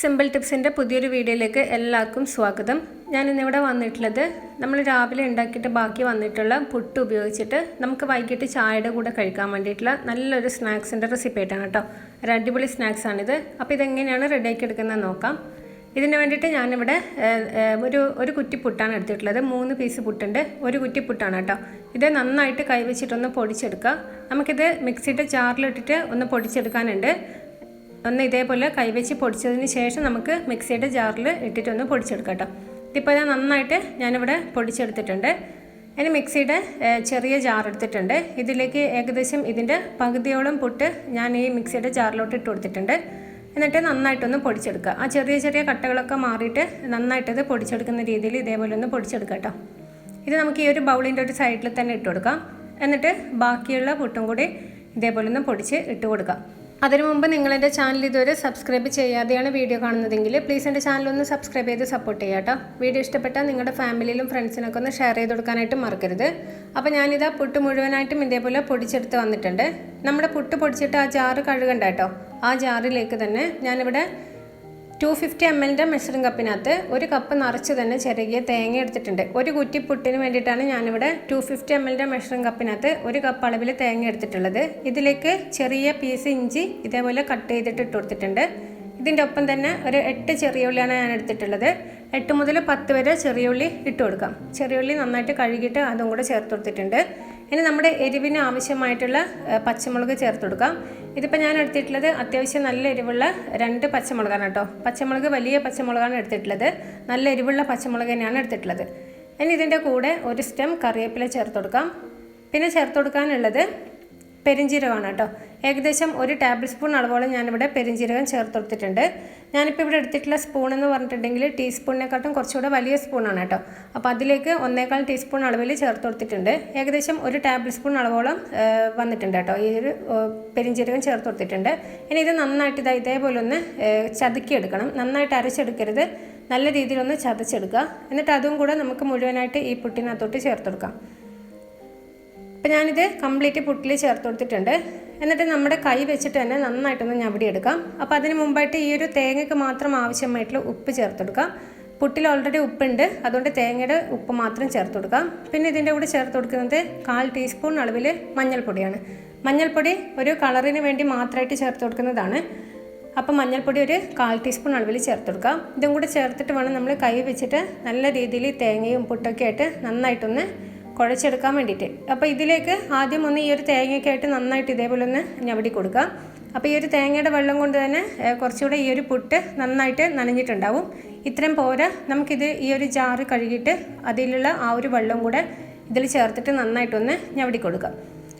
Simple ടിപ്സിന്റെ പുതിയൊരു വീഡിയോയിലേക്ക് എല്ലാവർക്കും സ്വാഗതം. ഞാൻ ഇന്നിവിടെ വന്നിട്ടുള്ളത് നമ്മൾ രാവിലെ ഉണ്ടാക്കിയിട്ട് ബാക്കി വന്നിട്ടുള്ള പുട്ട് ഉപയോഗിച്ചിട്ട് നമുക്ക് വൈകിട്ട് ചായയുടെ കൂടെ കഴിക്കാൻ വേണ്ടിയിട്ടുള്ള നല്ലൊരു സ്നാക്സിന്റെ റെസിപ്പി ആയിട്ടാണ് കേട്ടോ. ഒരു അടിപൊളി സ്നാക്സ് ആണിത്. അപ്പോൾ ഇതെങ്ങനെയാണ് റെഡിയാക്കി എടുക്കുന്നത് നോക്കാം. ഇതിന് വേണ്ടിയിട്ട് ഞാനിവിടെ ഒരു ഒരു കുറ്റി പുട്ടാണ് എടുത്തിട്ടുള്ളത്. മൂന്ന് പീസ് പുട്ടുണ്ട്. ഒരു കുറ്റി പുട്ടാണ് കേട്ടോ. ഇത് നന്നായിട്ട് കൈവച്ചിട്ടൊന്ന് പൊടിച്ചെടുക്കുക. നമുക്കിത് മിക്സിയുടെ ജാറിലിട്ടിട്ട് ഒന്ന് പൊടിച്ചെടുക്കാനുണ്ട്. ഒന്ന് ഇതേപോലെ കൈവച്ച് പൊടിച്ചതിന് ശേഷം നമുക്ക് മിക്സിയുടെ ജാറിൽ ഇട്ടിട്ടൊന്ന് പൊടിച്ചെടുക്കാം കേട്ടോ. ഇതിപ്പോൾ ഞാൻ നന്നായിട്ട് ഞാനിവിടെ പൊടിച്ചെടുത്തിട്ടുണ്ട്. ഇനി മിക്സിയുടെ ചെറിയ ജാർ എടുത്തിട്ടുണ്ട്. ഇതിലേക്ക് ഏകദേശം ഇതിന്റെ പകുതിയോളം പുട്ട് ഞാൻ ഈ മിക്സിയുടെ ജാറിലോട്ട് ഇട്ട് കൊടുത്തിട്ടുണ്ട്. എന്നിട്ട് നന്നായിട്ടൊന്ന് പൊടിച്ചെടുക്കുക. ആ ചെറിയ ചെറിയ കട്ടകളൊക്കെ മാറിയിട്ട് നന്നായിട്ടത് പൊടിച്ചെടുക്കുന്ന രീതിയിൽ ഇതേപോലെ ഒന്ന് പൊടിച്ചെടുക്കുക കേട്ടോ. ഇത് നമുക്ക് ഈ ഒരു ബൗളിന്റെ ഒരു സൈഡിൽ തന്നെ ഇട്ട് കൊടുക്കാം. എന്നിട്ട് ബാക്കിയുള്ള പുട്ടും കൂടി ഇതേപോലെ ഒന്ന് പൊടിച്ച് ഇട്ട് കൊടുക്കാം. അതിനു മുമ്പ് നിങ്ങൾ എന്റെ ചാനൽ ഇതുവരെ സബ്സ്ക്രൈബ് ചെയ്യാതെയാണ് വീഡിയോ കാണുന്നതെങ്കിൽ പ്ലീസ് എന്റെ ചാനൽ ഒന്ന് സബ്സ്ക്രൈബ് ചെയ്ത് സപ്പോർട്ട് ചെയ്യുക കേട്ടോ വീഡിയോ ഇഷ്ടപ്പെട്ടാൽ നിങ്ങളുടെ ഫാമിലിയിലും ഫ്രണ്ട്സിനൊക്കെ ഒന്ന് ഷെയർ ചെയ്ത് കൊടുക്കാനായിട്ട് മറക്കരുത്. അപ്പോൾ ഞാനിതാ പുട്ട് മുഴുവനായിട്ടും ഇതേപോലെ പൊടിച്ചെടുത്ത് വന്നിട്ടുണ്ട്. നമ്മുടെ പുട്ട് പൊടിച്ചിട്ട് ആ ജാറ് കഴുകണ്ട കേട്ടോ ആ ജാറിലേക്ക് തന്നെ ഞാനിവിടെ ടു ഫിഫ്റ്റി എം എല്ലിന്റെ മെഷറിംഗ് കപ്പിനകത്ത് ഒരു കപ്പ് നിറച്ച് തന്നെ ചെറിയ തേങ്ങ എടുത്തിട്ടുണ്ട്. ഒരു കുറ്റി പുട്ടിന് വേണ്ടിയിട്ടാണ് ഞാനിവിടെ ടു ഫിഫ്റ്റി എം എല്ലിന്റെ മെഷറിംഗ് കപ്പിനകത്ത് ഒരു കപ്പ് അളവിൽ തേങ്ങ എടുത്തിട്ടുള്ളത്. ഇതിലേക്ക് ചെറിയ പീസ് ഇഞ്ചി ഇതേപോലെ കട്ട് ചെയ്തിട്ട് ഇട്ട് കൊടുത്തിട്ടുണ്ട്. ഇതിന്റെ ഒപ്പം തന്നെ ഒരു എട്ട് ചെറിയ ഉള്ളിയാണ് ഞാൻ എടുത്തിട്ടുള്ളത്. എട്ട് മുതൽ പത്ത് വരെ ചെറിയ ഉള്ളി ഇട്ട് കൊടുക്കാം. ചെറിയ ഉള്ളി നന്നായിട്ട് കഴുകിയിട്ട് അതും കൂടെ ചേർത്ത് കൊടുത്തിട്ടുണ്ട്. ഇനി നമ്മുടെ എരിവിന് ആവശ്യമായിട്ടുള്ള പച്ചമുളക് ചേർത്ത് കൊടുക്കാം. ഇതിപ്പോൾ ഞാൻ എടുത്തിട്ടുള്ളത് അത്യാവശ്യം നല്ല എരിവുള്ള രണ്ട് പച്ചമുളകാണ് കേട്ടോ. പച്ചമുളക് വലിയ പച്ചമുളകാണ് എടുത്തിട്ടുള്ളത്. നല്ല എരിവുള്ള പച്ചമുളക് തന്നെയാണ് എടുത്തിട്ടുള്ളത്. ഇനി ഇതിന്റെ കൂടെ ഒരു സ്റ്റെം കറിവേപ്പില ചേർത്ത് കൊടുക്കാം. പിന്നെ ചേർത്ത് കൊടുക്കാനുള്ളത് പെരിഞ്ജീരകമാണ് കേട്ടോ ഏകദേശം ഒരു ടേബിൾ സ്പൂൺ അളവോളം ഞാനിവിടെ പെരിഞ്ജീരകം ചേർത്ത് കൊടുത്തിട്ടുണ്ട് ഞാനിപ്പോൾ ഇവിടെ എടുത്തിട്ടുള്ള സ്പൂൺ എന്ന് പറഞ്ഞിട്ടുണ്ടെങ്കിൽ ടീസ്പൂണിനെക്കാട്ടും കുറച്ചുകൂടെ വലിയ സ്പൂണാണ് കേട്ടോ. അപ്പോൾ അതിലേക്ക് ഒന്നേക്കാൾ ടീസ്പൂൺ അളവിൽ ചേർത്ത് കൊടുത്തിട്ടുണ്ട് ഏകദേശം ഒരു ടേബിൾ സ്പൂൺ അളവോളം വന്നിട്ടുണ്ട് കേട്ടോ. ഈ ഒരു പെരിഞ്ചീരകം ചേർത്ത് കൊടുത്തിട്ടുണ്ട് ഇനി ഇത് നന്നായിട്ട് ഇതാ ഇതേപോലെ ഒന്ന് ചതുക്കിയെടുക്കണം. നന്നായിട്ട് അരച്ചെടുക്കരുത്. നല്ല രീതിയിലൊന്ന് ചതച്ചെടുക്കുക. എന്നിട്ട് അതും കൂടെ നമുക്ക് മുഴുവനായിട്ട് ഈ പുട്ടിനകത്തോട്ട് ചേർത്ത് കൊടുക്കാം അപ്പം ഞാനിത് കംപ്ലീറ്റ് പുട്ടിൽ ചേർത്ത് കൊടുത്തിട്ടുണ്ട്. എന്നിട്ട് നമ്മുടെ കൈ വെച്ചിട്ട് തന്നെ നന്നായിട്ടൊന്ന് ഞവടി എടുക്കാം. അപ്പോൾ അതിന് മുമ്പായിട്ട് ഈ ഒരു തേങ്ങയ്ക്ക് മാത്രം ആവശ്യമായിട്ടുള്ള ഉപ്പ് ചേർത്ത് കൊടുക്കാം. പുട്ടിൽ ഓൾറെഡി ഉപ്പുണ്ട്. അതുകൊണ്ട് തേങ്ങയുടെ ഉപ്പ് മാത്രം ചേർത്ത് കൊടുക്കാം. പിന്നെ ഇതിന്റെ കൂടെ ചേർത്ത് കൊടുക്കുന്നത് കാൽ ടീസ്പൂൺ അളവിൽ മഞ്ഞൾപ്പൊടിയാണ്. മഞ്ഞൾപ്പൊടി ഒരു കളറിന് വേണ്ടി മാത്രമായിട്ട് ചേർത്ത് കൊടുക്കുന്നതാണ്. അപ്പം മഞ്ഞൾപ്പൊടി ഒരു കാൽ ടീസ്പൂൺ അളവിൽ ചേർത്ത് കൊടുക്കാം. ഇതും കൂടെ ചേർത്തിട്ട് വേണം നമ്മൾ കൈ വെച്ചിട്ട് നല്ല രീതിയിൽ തേങ്ങയും പുട്ടൊക്കെ ആയിട്ട് നന്നായിട്ടൊന്ന് കുഴച്ചെടുക്കാൻ വേണ്ടിയിട്ട്. അപ്പോൾ ഇതിലേക്ക് ആദ്യം ഒന്ന് ഈ ഒരു തേങ്ങയൊക്കെ ആയിട്ട് നന്നായിട്ട് ഇതേപോലെ ഒന്ന് ഞവടി കൊടുക്കാം അപ്പോൾ ഈ ഒരു തേങ്ങയുടെ വെള്ളം കൊണ്ട് തന്നെ കുറച്ചുകൂടെ ഈ ഒരു പുട്ട് നന്നായിട്ട് നനഞ്ഞിട്ടുണ്ടാവും. ഇത്രയും പോരാ നമുക്കിത് ഈ ഒരു ജാറ് കഴുകിയിട്ട് അതിലുള്ള ആ ഒരു വെള്ളം കൂടെ ഇതിൽ ചേർത്തിട്ട് നന്നായിട്ടൊന്ന് ഞവടി കൊടുക്കാം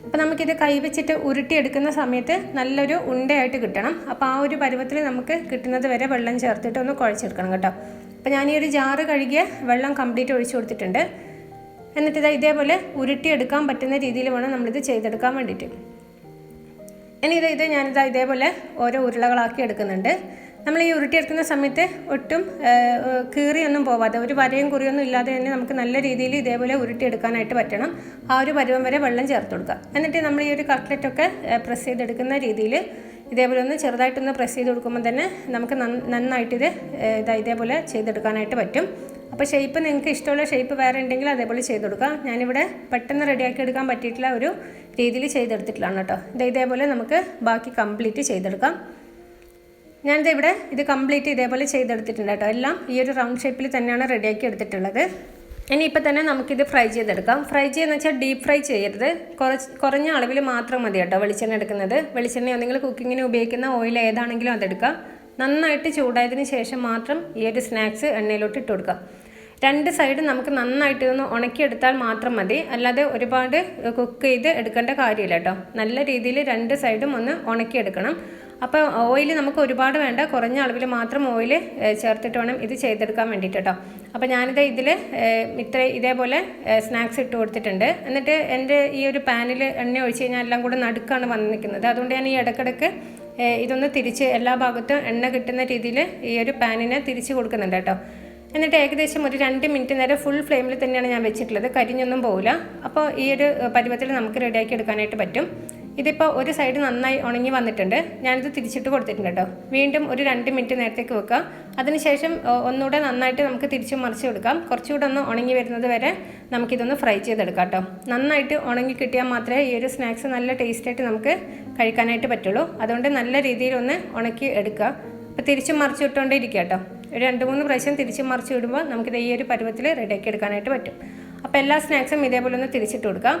അപ്പോൾ നമുക്കിത് കൈവച്ചിട്ട് ഉരുട്ടിയെടുക്കുന്ന സമയത്ത് നല്ലൊരു ഉണ്ടയായിട്ട് കിട്ടണം. അപ്പോൾ ആ ഒരു പരുവത്തിൽ നമുക്ക് കിട്ടുന്നത് വരെ വെള്ളം ചേർത്തിട്ട് ഒന്ന് കുഴച്ചെടുക്കണം കേട്ടോ. അപ്പോൾ ഞാൻ ഈ ഒരു ജാറ് കഴുകിയ വെള്ളം കംപ്ലീറ്റ് ഒഴിച്ചു കൊടുത്തിട്ടുണ്ട്. എന്നിട്ട് ഇതാ ഇതേപോലെ ഉരുട്ടിയെടുക്കാൻ പറ്റുന്ന രീതിയിൽ വേണം നമ്മളിത് ചെയ്തെടുക്കാൻ വേണ്ടിയിട്ട്. ഇനി ഇത് ഇത് ഞാനിത് ഇതേപോലെ ഓരോ ഉരുളകളാക്കി എടുക്കുന്നുണ്ട്. നമ്മൾ ഈ ഉരുട്ടിയെടുക്കുന്ന സമയത്ത് ഒട്ടും കീറിയൊന്നും പോവാതെ ഒരു വരയും കുറിയൊന്നും ഇല്ലാതെ തന്നെ നമുക്ക് നല്ല രീതിയിൽ ഇതേപോലെ ഉരുട്ടിയെടുക്കാനായിട്ട് പറ്റണം. ആ ഒരു പരുവം വരെ വെള്ളം ചേർത്ത് കൊടുക്കുക. എന്നിട്ട് നമ്മൾ ഈ ഒരു കട്ട്ലറ്റൊക്കെ പ്രസ് ചെയ്തെടുക്കുന്ന രീതിയിൽ ഇതേപോലെ ഒന്ന് ചെറുതായിട്ടൊന്ന് പ്രസ് ചെയ്ത് കൊടുക്കുമ്പോൾ തന്നെ നമുക്ക് നന്ന- നന്നായിട്ട് ഇതാ ഇതേപോലെ ചെയ്തെടുക്കാനായിട്ട് പറ്റും. അപ്പോൾ ഷേപ്പ് നിങ്ങൾക്ക് ഇഷ്ടമുള്ള ഷേപ്പ് വേറെ ഉണ്ടെങ്കിൽ അതേപോലെ ചെയ്ത് കൊടുക്കാം ഞാനിവിടെ പെട്ടെന്ന് റെഡിയാക്കി എടുക്കാൻ പറ്റിയിട്ടുള്ള ഒരു രീതിയിൽ ചെയ്തെടുത്തിട്ടുള്ളതാണ് കേട്ടോ. ഇത് ഇതേപോലെ നമുക്ക് ബാക്കി കംപ്ലീറ്റ് ചെയ്തെടുക്കാം ഞാനിത് ഇവിടെ ഇത് കംപ്ലീറ്റ് ഇതേപോലെ ചെയ്തെടുത്തിട്ടുണ്ട് കേട്ടോ. എല്ലാം ഈ ഒരു റൗണ്ട് ഷേപ്പിൽ തന്നെയാണ് റെഡിയാക്കി എടുത്തിട്ടുള്ളത്. ഇനി ഇപ്പം തന്നെ നമുക്കിത് ഫ്രൈ ചെയ്തെടുക്കാം. ഫ്രൈ ചെയ്യുന്ന വെച്ചാൽ ഡീപ്പ് ഫ്രൈ ചെയ്യരുത്. കുറച്ച് കുറഞ്ഞ അളവിൽ മാത്രം മതി കേട്ടോ വെളിച്ചെണ്ണ എടുക്കുന്നത്. വെളിച്ചെണ്ണ നിങ്ങൾ കുക്കിങ്ങിന് ഉപയോഗിക്കുന്ന ഓയിൽ ഏതാണെങ്കിലും അതെടുക്കാം നന്നായിട്ട് ചൂടായതിന് ശേഷം മാത്രം ഈ ഒരു സ്നാക്സ് എണ്ണയിലോട്ട് ഇട്ട് കൊടുക്കാം രണ്ട് സൈഡ് നമുക്ക് നന്നായിട്ട് ഒന്ന് ഉണക്കിയെടുത്താൽ മാത്രം മതി. അല്ലാതെ ഒരുപാട് കുക്ക് ചെയ്ത് എടുക്കേണ്ട കാര്യമില്ല കേട്ടോ. നല്ല രീതിയിൽ രണ്ട് സൈഡും ഒന്ന് ഉണക്കിയെടുക്കണം. അപ്പോൾ ഓയിൽ നമുക്ക് ഒരുപാട് വേണ്ട. കുറഞ്ഞ അളവിൽ മാത്രം ഓയിൽ ചേർത്തിട്ട് വേണം ഇത് ചെയ്തെടുക്കാൻ വേണ്ടിയിട്ട് കേട്ടോ. അപ്പോൾ ഞാനിത് ഇതിൽ ഇത്ര ഇതേപോലെ സ്നാക്സ് ഇട്ട് കൊടുത്തിട്ടുണ്ട്. എന്നിട്ട് എന്റെ ഈ ഒരു പാനിൽ എണ്ണ ഒഴിച്ച് കഴിഞ്ഞാൽ എല്ലാം കൂടെ നടുക്കാണ് വന്ന് നിൽക്കുന്നത് അതുകൊണ്ട് ഞാൻ ഈ ഇടക്കിടക്ക് ഇതൊന്ന് തിരിച്ച് എല്ലാ ഭാഗത്തും എണ്ണ കിട്ടുന്ന രീതിയിൽ ഈ ഒരു പാനിനെ തിരിച്ച് കൊടുക്കുന്നുണ്ട് കേട്ടോ. എന്നിട്ട് ഏകദേശം ഒരു രണ്ട് മിനിറ്റ് നേരം ഫുൾ ഫ്ലെയിമിൽ തന്നെയാണ് ഞാൻ വെച്ചിട്ടുള്ളത്. കരിഞ്ഞൊന്നും പോകില്ല അപ്പോൾ ഈ ഒരു പരുവത്തിൽ നമുക്ക് റെഡിയാക്കി എടുക്കാനായിട്ട് പറ്റും. ഇതിപ്പോൾ ഒരു സൈഡ് നന്നായി ഉണങ്ങി വന്നിട്ടുണ്ട്. ഞാനിത് തിരിച്ചിട്ട് കൊടുത്തിട്ടുണ്ട് കേട്ടോ വീണ്ടും ഒരു രണ്ട് മിനിറ്റ് നേരത്തേക്ക് വെക്കുക. അതിനുശേഷം ഒന്നുകൂടെ നന്നായിട്ട് നമുക്ക് തിരിച്ച് മറിച്ച് കൊടുക്കാം. കുറച്ചുകൂടെ ഒന്ന് ഉണങ്ങി വരുന്നത് വരെ നമുക്കിതൊന്ന് ഫ്രൈ ചെയ്തെടുക്കാം കേട്ടോ നന്നായിട്ട് ഉണങ്ങി കിട്ടിയാൽ മാത്രമേ ഈ ഒരു സ്നാക്സ് നല്ല ടേസ്റ്റായിട്ട് നമുക്ക് കഴിക്കാനായിട്ട് പറ്റുള്ളൂ. അതുകൊണ്ട് നല്ല രീതിയിൽ ഒന്ന് ഉണക്കി എടുക്കുക. അപ്പോൾ തിരിച്ച് മറിച്ചു ഇട്ടുകൊണ്ടേ ഇരിക്കുക കേട്ടോ രണ്ട് മൂന്ന് പ്രാവശ്യം തിരിച്ച് മറിച്ച് വിടുമ്പോൾ നമുക്കിത് ഈ ഒരു പരുവത്തിൽ റെഡിയാക്കി എടുക്കാനായിട്ട് പറ്റും. അപ്പോൾ എല്ലാ സ്നാക്സും ഇതേപോലെ ഒന്ന് തിരിച്ചിട്ട് കൊടുക്കാം.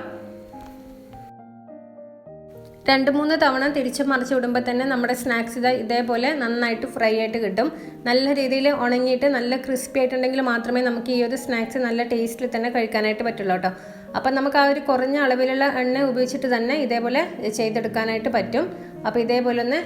രണ്ട് മൂന്ന് തവണ തിരിച്ച് മറിച്ച് വിടുമ്പോൾ തന്നെ നമ്മുടെ സ്നാക്സ് ഇത് ഇതേപോലെ നന്നായിട്ട് ഫ്രൈ ആയിട്ട് കിട്ടും. നല്ല രീതിയിൽ ഉണങ്ങിയിട്ട് നല്ല ക്രിസ്പി ആയിട്ടുണ്ടെങ്കിൽ മാത്രമേ നമുക്ക് ഈ ഒരു സ്നാക്സ് നല്ല ടേസ്റ്റിൽ തന്നെ കഴിക്കാനായിട്ട് പറ്റുള്ളൂ കേട്ടോ. അപ്പം നമുക്ക് ആ ഒരു കുറഞ്ഞ അളവിലുള്ള എണ്ണ ഉപയോഗിച്ചിട്ട് തന്നെ ഇതേപോലെ ചെയ്തെടുക്കാനായിട്ട് പറ്റും. അപ്പോൾ ഇതേപോലെ ഒന്ന്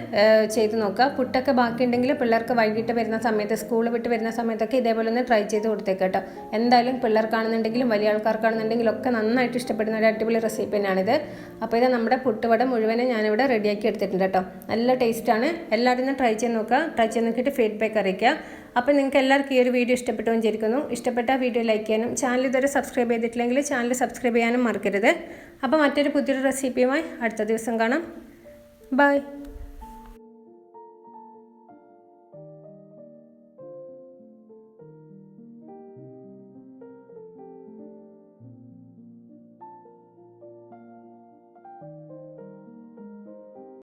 ചെയ്ത് നോക്കുക. പുട്ടൊക്കെ ബാക്കിയുണ്ടെങ്കിൽ പിള്ളേർക്ക് വൈകിട്ട് വരുന്ന സമയത്ത് സ്കൂൾ വിട്ട് വരുന്ന സമയത്തൊക്കെ ഇതേപോലെ ഒന്ന് ട്രൈ ചെയ്ത് കൊടുത്തേക്ക് കേട്ടോ. എന്തായാലും പിള്ളേർക്കാണെന്നുണ്ടെങ്കിലും വലിയ ആൾക്കാർക്കാണെന്നുണ്ടെങ്കിലും ഒക്കെ നന്നായിട്ട് ഇഷ്ടപ്പെടുന്ന ഒരു അടിപൊളി റെസിപ്പി തന്നെയാണിത്. അപ്പോൾ ഇത് നമ്മുടെ പുട്ടുവട മുഴുവനും ഞാനിവിടെ റെഡിയാക്കി എടുത്തിട്ടുണ്ട് കേട്ടോ. നല്ല ടേസ്റ്റാണ് എല്ലാവരും ട്രൈ ചെയ്ത് നോക്കുക. ട്രൈ ചെയ്ത് നോക്കിയിട്ട് ഫീഡ്ബാക്ക് അറിയിക്കുക. അപ്പോൾ നിങ്ങൾക്ക് എല്ലാവർക്കും ഈ ഒരു വീഡിയോ ഇഷ്ടപ്പെട്ടു വിചാരിക്കുന്നു. ഇഷ്ടപ്പെട്ട വീഡിയോ ലൈക്ക് ചെയ്യാനും ചാനൽ ഇതുവരെ സബ്സ്ക്രൈബ് ചെയ്തിട്ടില്ലെങ്കിൽ ചാനൽ സബ്സ്ക്രൈബ് ചെയ്യാനും മറക്കരുത്. അപ്പോൾ മറ്റൊരു പുതിയൊരു റെസിപ്പിയുമായി അടുത്ത ദിവസം കാണാം. ബൈ